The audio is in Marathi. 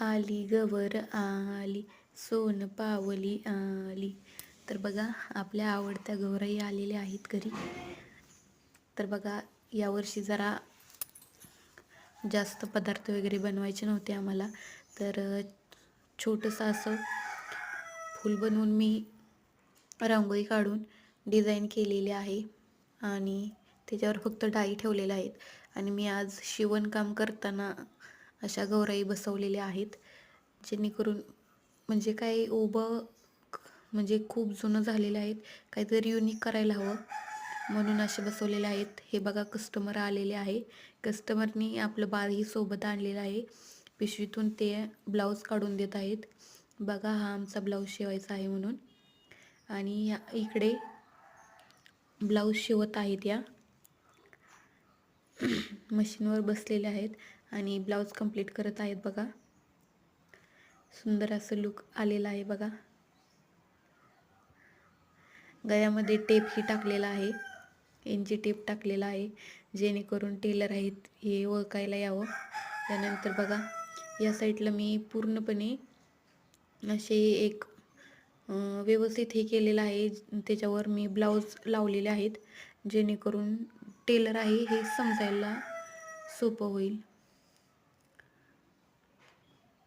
आली गवर आली सोन पावली आली. तर बघा आपल्या आवडत्या गौराई आलेल्या आहेत घरी. तर बघा यावर्षी जरा जास्त पदार्थ वगैरे बनवायचे नव्हते आम्हाला. तर छोटंसं असं फूल बनवून मी रांगोळी काढून डिझाईन केलेली आहे. आणि त्याच्यावर फक्त डाई ठेवलेल्या आहेत. आणि मी आज शिवणकाम करताना अशा गौराई बसवलेल्या आहेत जेणेकरून म्हणजे काय उभं म्हणजे खूप जुनं झालेलं आहेत काहीतरी युनिक करायला हवं म्हणून असे बसवलेले आहेत. हे बघा कस्टमर आलेले आहे. कस्टमरनी आपलं बाळही सोबत आणलेलं आहे. पिशवीतून ते ब्लाऊज काढून देत आहेत. बघा हा आमचा ब्लाऊज शिवायचा आहे म्हणून. आणि या इकडे ब्लाऊज शिवत आहेत या. मशीनवर बसलेले आहेत आणि ब्लाऊज कंप्लीट करत आहेत बघा. सुंदर असं लुक आलेला आहे बघा. गळ्यामध्ये टेपही टाकलेला आहे. यांची टेप टाकलेला आहे. जेणेकरून टेलर आहेत हे ओळखायला यावं. त्यानंतर बघा या साईडला मी पूर्णपणे असे एक व्यवस्थित हे केलेलं आहे. त्याच्यावर मी ब्लाऊज लावलेले आहेत. जेणेकरून टेलर आहे हे समजायला सोपं होईल.